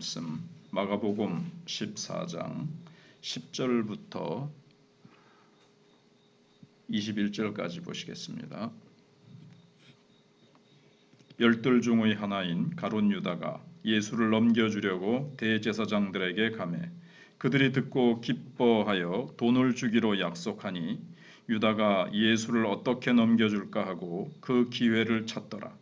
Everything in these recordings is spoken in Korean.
말씀 마가복음 14장 10절부터 21절까지 보시겠습니다. 열둘 중의 하나인 가론 유다가 예수를 넘겨주려고 대제사장들에게 가매 그들이 듣고 기뻐하여 돈을 주기로 약속하니 유다가 예수를 어떻게 넘겨줄까 하고 그 기회를 찾더라.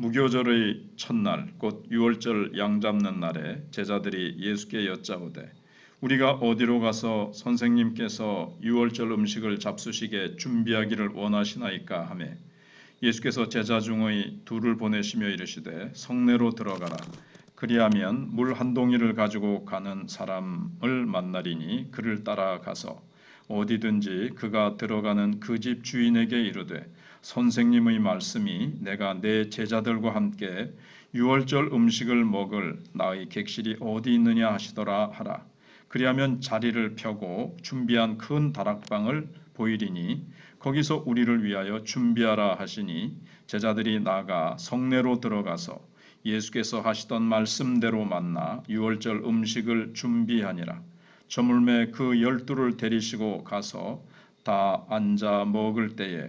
무교절의 첫날 곧 유월절 양 잡는 날에 제자들이 예수께 여짜오되 우리가 어디로 가서 선생님께서 유월절 음식을 잡수시게 준비하기를 원하시나이까 하매 예수께서 제자 중의 둘을 보내시며 이르시되 성내로 들어가라. 그리하면 물 한 동이를 가지고 가는 사람을 만나리니 그를 따라가서 어디든지 그가 들어가는 그 집 주인에게 이르되 선생님의 말씀이 내가 내 제자들과 함께 유월절 음식을 먹을 나의 객실이 어디 있느냐 하시더라 하라. 그리하면 자리를 펴고 준비한 큰 다락방을 보이리니 거기서 우리를 위하여 준비하라 하시니 제자들이 나가 성내로 들어가서 예수께서 하시던 말씀대로 만나 유월절 음식을 준비하니라. 저물매 그 열두를 데리시고 가서 다 앉아 먹을 때에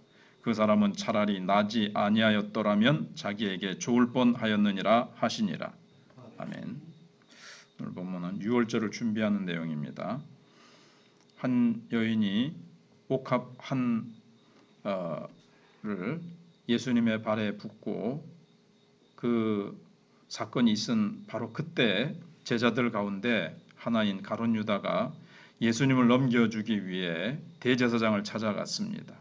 그 사람은 차라리 나지 아니하였더라면 자기에게 좋을 뻔하였느니라 하시니라. 아멘. 오늘 본문은 유월절을 준비하는 내용입니다. 한 여인이 옥합 한를 예수님의 발에 붓고 그 사건이 있은 바로 그때 제자들 가운데 하나인 가론 유다가 예수님을 넘겨주기 위해 대제사장을 찾아갔습니다.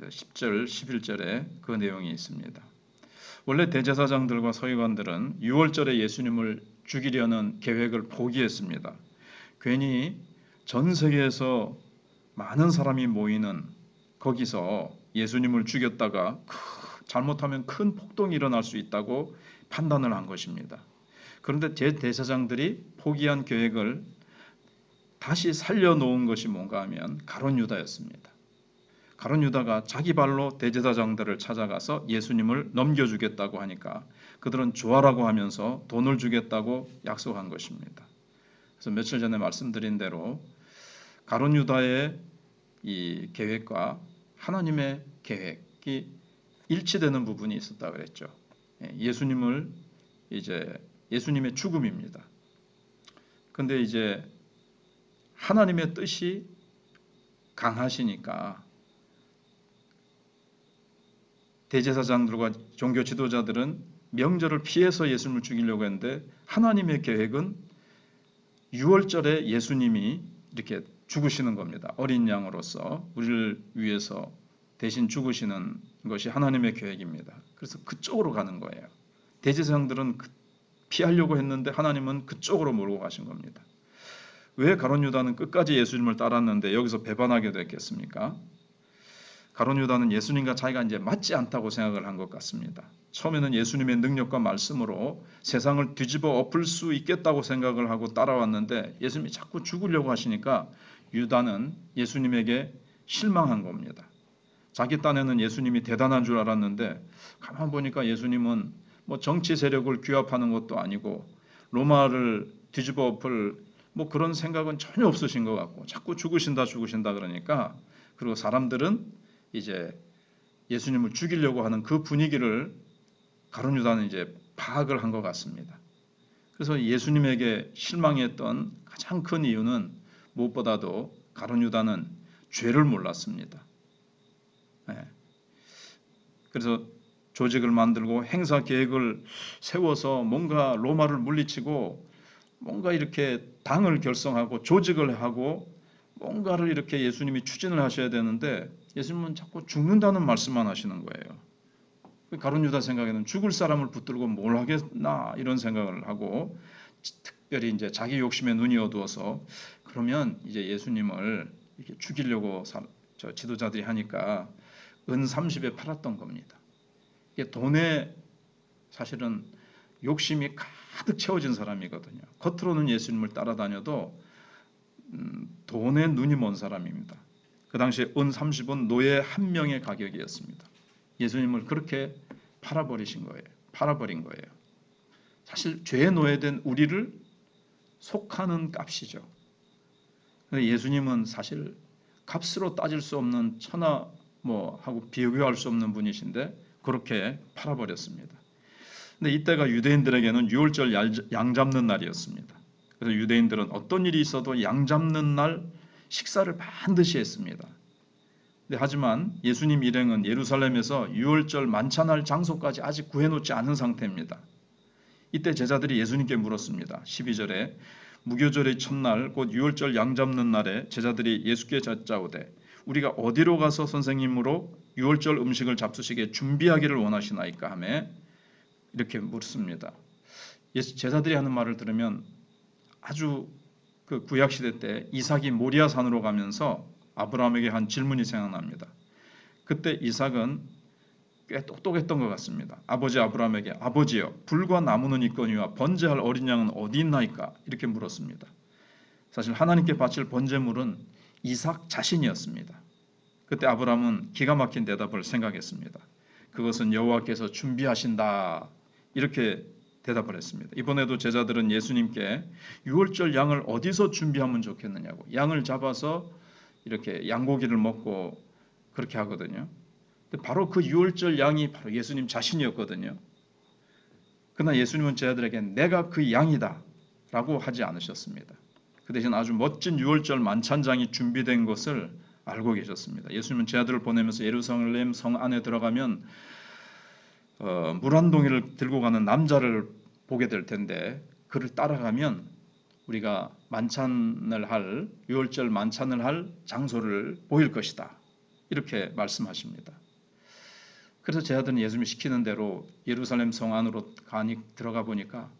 10절, 11절에 그 내용이 있습니다. 원래 대제사장들과 서기관들은 6월절에 예수님을 죽이려는 계획을 포기했습니다. 괜히 전 세계에서 많은 사람이 모이는 거기서 예수님을 죽였다가 잘못하면 큰 폭동이 일어날 수 있다고 판단을 한 것입니다. 그런데 제 대사장들이 포기한 계획을 다시 살려놓은 것이 뭔가 하면 가론 유다였습니다. 가론 유다가 자기 발로 대제사장들을 찾아가서 예수님을 넘겨주겠다고 하니까 그들은 좋아라고 하면서 돈을 주겠다고 약속한 것입니다. 그래서 며칠 전에 말씀드린 대로 가론 유다의 이 계획과 하나님의 계획이 일치되는 부분이 있었다 그랬죠. 예, 예수님을 이제 예수님의 죽음입니다. 근데 이제 하나님의 뜻이 강하시니까 대제사장들과 종교 지도자들은 명절을 피해서 예수님을 죽이려고 했는데 하나님의 계획은 6월절에 예수님이 이렇게 죽으시는 겁니다. 어린 양으로서 우리를 위해서 대신 죽으시는 것이 하나님의 계획입니다. 그래서 그쪽으로 가는 거예요. 대제사장들은 그 피하려고 했는데 하나님은 그쪽으로 몰고 가신 겁니다. 왜 가론 유다는 끝까지 예수님을 따랐는데 여기서 배반하게 됐겠습니까? 가론 유다는 예수님과 자기가 이제 맞지 않다고 생각을 한 것 같습니다. 처음에는 예수님의 능력과 말씀으로 세상을 뒤집어 엎을 수 있겠다고 생각을 하고 따라왔는데 예수님이 자꾸 죽으려고 하시니까 유다는 예수님에게 실망한 겁니다. 자기 딴에는 예수님이 대단한 줄 알았는데 가만 보니까 예수님은 뭐 정치 세력을 규합하는 것도 아니고 로마를 뒤집어 엎을 뭐 그런 생각은 전혀 없으신 것 같고 자꾸 죽으신다 죽으신다 그러니까 그리고 사람들은 이제 예수님을 죽이려고 하는 그 분위기를 가룟 유다는 이제 파악을 한 것 같습니다. 그래서 예수님에게 실망했던 가장 큰 이유는 무엇보다도 가룟 유다는 죄를 몰랐습니다. 네. 그래서 조직을 만들고 행사 계획을 세워서 뭔가 로마를 물리치고 뭔가 이렇게 당을 결성하고 조직을 하고 뭔가를 이렇게 예수님이 추진을 하셔야 되는데 예수님은 자꾸 죽는다는 말씀만 하시는 거예요. 그 가룟 유다 생각에는 죽을 사람을 붙들고 뭘 하겠나 이런 생각을 하고 특별히 이제 자기 욕심에 눈이 어두워서 그러면 이제 예수님을 이렇게 죽이려고 사- 저 지도자들이 하니까 은 30에 팔았던 겁니다. 이게 돈에 사실은 욕심이 가득 채워진 사람이거든요. 겉으로는 예수님을 따라다녀도 음, 돈에 눈이 먼 사람입니다. 그 당시에 은 30은 노예 한 명의 가격이었습니다. 예수님을 그렇게 팔아버리신 거예요. 팔아버린 거예요. 사실 죄에 노예된 우리를 속하는 값이죠. 예수님은 사실 값으로 따질 수 없는 천하 뭐 하고 비교할 수 없는 분이신데 그렇게 팔아버렸습니다. 근데 이때가 유대인들에게는 유월절 얄- 양 잡는 날이었습니다. 그래서 유대인들은 어떤 일이 있어도 양 잡는 날 식사를 반드시 했습니다. 하지만 예수님 일행은 예루살렘에서 유월절 만찬할 장소까지 아직 구해놓지 않은 상태입니다. 이때 제자들이 예수님께 물었습니다. 12절에 무교절의 첫날 곧 유월절 양 잡는 날에 제자들이 예수께 찾자오되 우리가 어디로 가서 선생님으로 유월절 음식을 잡수시게 준비하기를 원하시나이까 하매 이렇게 묻습니다. 제자들이 하는 말을 들으면 아주 그 구약 시대 때 이삭이 모리아 산으로 가면서 아브라함에게 한 질문이 생각납니다. 그때 이삭은 꽤 똑똑했던 것 같습니다. 아버지 아브라함에게 아버지여 불과 나무는 있거니와 번제할 어린 양은 어디 있나이까 이렇게 물었습니다. 사실 하나님께 바칠 번제물은 이삭 자신이었습니다. 그때 아브라함은 기가 막힌 대답을 생각했습니다. 그것은 여호와께서 준비하신다 이렇게 대답을 했습니다. 이번에도 제자들은 예수님께 유월절 양을 어디서 준비하면 좋겠느냐고 양을 잡아서 이렇게 양고기를 먹고 그렇게 하거든요. 근데 바로 그 유월절 양이 바로 예수님 자신이었거든요. 그러나 예수님은 제자들에게 내가 그 양이다라고 하지 않으셨습니다. 그 대신 아주 멋진 유월절 만찬장이 준비된 것을 알고 계셨습니다. 예수님은 제자들을 보내면서 예루살렘 성 안에 들어가면 어, 물한 동이를 들고 가는 남자를 보게 될 텐데 그를 따라가면 우리가 만찬을 할 유월절 만찬을 할 장소를 보일 것이다. 이렇게 말씀하십니다. 그래서 제 아들은 예수님이 시키는 대로 예루살렘 성 안으로 가니 들어가 보니까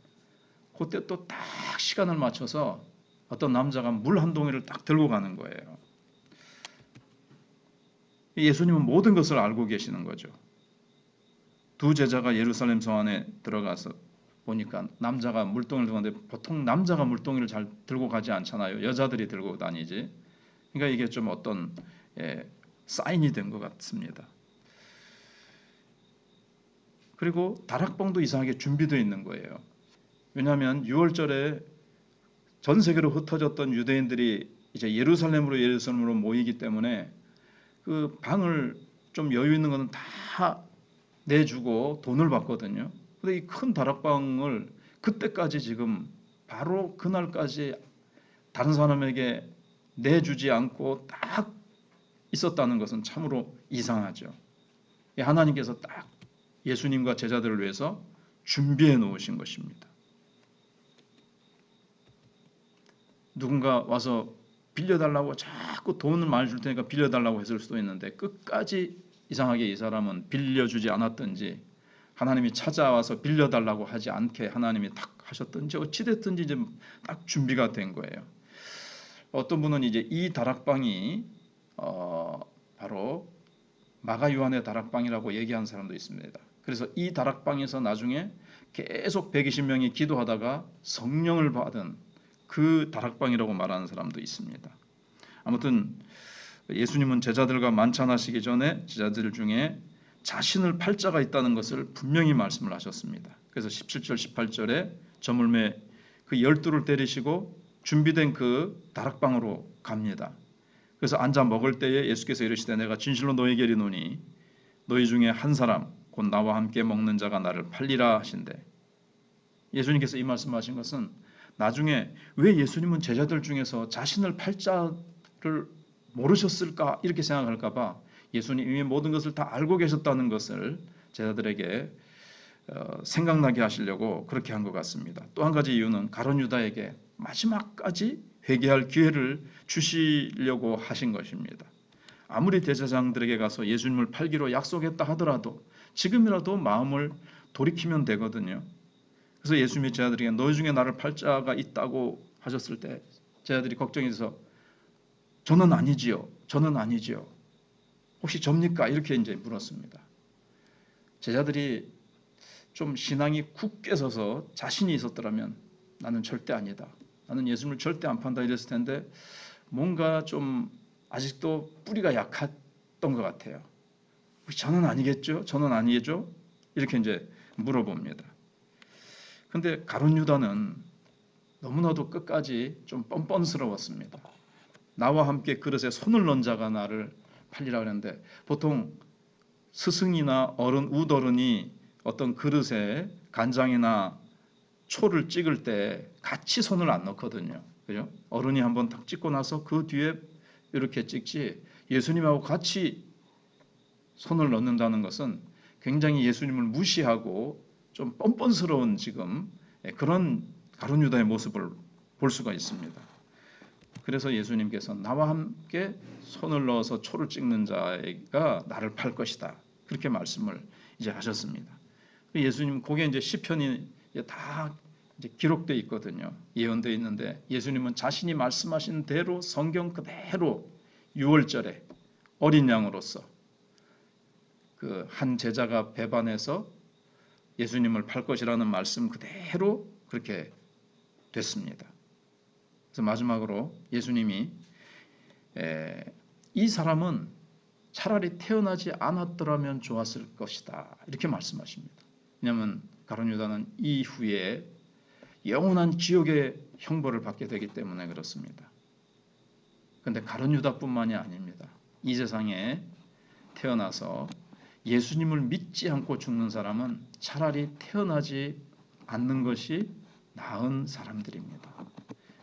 그때 또 딱 시간을 맞춰서 어떤 남자가 물 한 동이를 딱 들고 가는 거예요. 예수님은 모든 것을 알고 계시는 거죠. 두 제자가 예루살렘 성 안에 들어가서 보니까 남자가 물동이를 들고 가는데 보통 남자가 물동이를 잘 들고 가지 않잖아요. 여자들이 들고 다니지. 그러니까 이게 좀 어떤 예, 사인이 된 것 같습니다. 그리고 다락방도 이상하게 준비되어 있는 거예요. 왜냐하면 6월절에 전 세계로 흩어졌던 유대인들이 이제 예루살렘으로 예루살렘으로 모이기 때문에 그 방을 좀 여유 있는 거는 다 내주고 돈을 받거든요. 근데 이 큰 다락방을 그때까지 지금 바로 그날까지 다른 사람에게 내주지 않고 딱 있었다는 것은 참으로 이상하죠. 이 하나님께서 딱 예수님과 제자들을 위해서 준비해 놓으신 것입니다. 누군가 와서 빌려달라고 자꾸 돈을 많이 줄 테니까 빌려달라고 했을 수도 있는데 끝까지 이상하게 이 사람은 빌려주지 않았든지 하나님이 찾아와서 빌려달라고 하지 않게 하나님이 딱 하셨든지 어찌됐든지 이제 딱 준비가 된 거예요. 어떤 분은 이제 이 다락방이 어, 바로 마가 요한의 다락방이라고 얘기한 사람도 있습니다. 그래서 이 다락방에서 나중에 계속 120명이 기도하다가 성령을 받은 그 다락방이라고 말하는 사람도 있습니다. 아무튼 예수님은 제자들과 만찬하시기 전에 제자들 중에 자신을 팔 자가 있다는 것을 분명히 말씀을 하셨습니다. 그래서 17절 18절에 저물매 그 열두를 때리시고 준비된 그 다락방으로 갑니다. 그래서 앉아 먹을 때에 예수께서 이르시되 내가 진실로 너에게 이르노니 너희 중에 한 사람 곧 나와 함께 먹는 자가 나를 팔리라 하신대. 예수님께서 이 말씀하신 것은 나중에 왜 예수님은 제자들 중에서 자신을 팔 자를 모르셨을까 이렇게 생각할까 봐 예수님이 모든 것을 다 알고 계셨다는 것을 제자들에게 어, 생각나게 하시려고 그렇게 한 것 같습니다. 또 한 가지 이유는 가론 유다에게 마지막까지 회개할 기회를 주시려고 하신 것입니다. 아무리 대제사장들에게 가서 예수님을 팔기로 약속했다 하더라도 지금이라도 마음을 돌이키면 되거든요. 그래서 예수님이 제자들에게 너희 중에 나를 팔 자가 있다고 하셨을 때 제자들이 걱정이 돼서 저는 아니지요. 저는 아니지요. 혹시 접니까? 이렇게 이제 물었습니다. 제자들이 좀 신앙이 굳게 서서 자신이 있었더라면 나는 절대 아니다. 나는 예수님을 절대 안 판다 이랬을 텐데 뭔가 좀 아직도 뿌리가 약했던 것 같아요. 저는 아니겠죠? 저는 아니겠죠? 이렇게 이제 물어봅니다. 근데 가룟 유다는 너무나도 끝까지 좀 뻔뻔스러웠습니다. 나와 함께 그릇에 손을 넣은 자가 나를 팔리라 그랬는데 보통 스승이나 어른 우더른이 어떤 그릇에 간장이나 초를 찍을 때 같이 손을 안 넣거든요. 그죠? 어른이 한번 딱 찍고 나서 그 뒤에 이렇게 찍지 예수님하고 같이 손을 넣는다는 것은 굉장히 예수님을 무시하고 좀 뻔뻔스러운 지금 그런 가룟 유다의 모습을 볼 수가 있습니다. 그래서 예수님께서 나와 함께 손을 넣어서 초를 찍는 자가 나를 팔 것이다. 그렇게 말씀을 이제 하셨습니다. 예수님 거기에 이제 시편이 다 이제 기록돼 있거든요. 예언돼 있는데 예수님은 자신이 말씀하신 대로 성경 그대로 6월절에 어린 양으로서 그 한 제자가 배반해서 예수님을 팔 것이라는 말씀 그대로 그렇게 됐습니다. 그래서 마지막으로 예수님이 에, 이 사람은 차라리 태어나지 않았더라면 좋았을 것이다 이렇게 말씀하십니다. 왜냐하면 가론 유다는 이후에 영원한 지옥의 형벌을 받게 되기 때문에 그렇습니다. 그런데 가론 유다뿐만이 아닙니다. 이 세상에 태어나서 예수님을 믿지 않고 죽는 사람은 차라리 태어나지 않는 것이 나은 사람들입니다.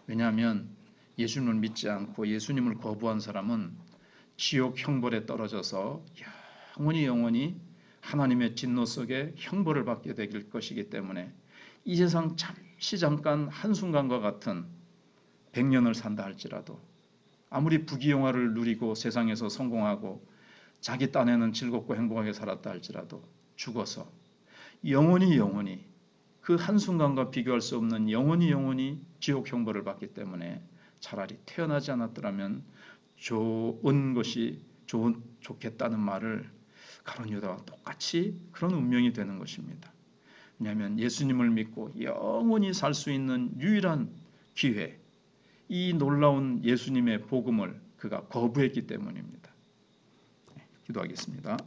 왜냐하면 예수님을 믿지 않고 예수님을 거부한 사람은 지옥 형벌에 떨어져서 영원히 영원히 하나님의 진노 속에 형벌을 받게 될 것이기 때문에 이 세상 잠시 잠깐 한순간과 같은 100년을 산다 할지라도 아무리 부귀영화를 누리고 세상에서 성공하고 자기 딴에는 즐겁고 행복하게 살았다 할지라도 죽어서 영원히 영원히 그 한순간과 비교할 수 없는 영원히 영원히 지옥 형벌을 받기 때문에 차라리 태어나지 않았더라면 좋은 것이 좋은 좋겠다는 말을 가론 유다와 똑같이 그런 운명이 되는 것입니다. 왜냐하면 예수님을 믿고 영원히 살 수 있는 유일한 기회, 이 놀라운 예수님의 복음을 그가 거부했기 때문입니다. 네, 기도하겠습니다.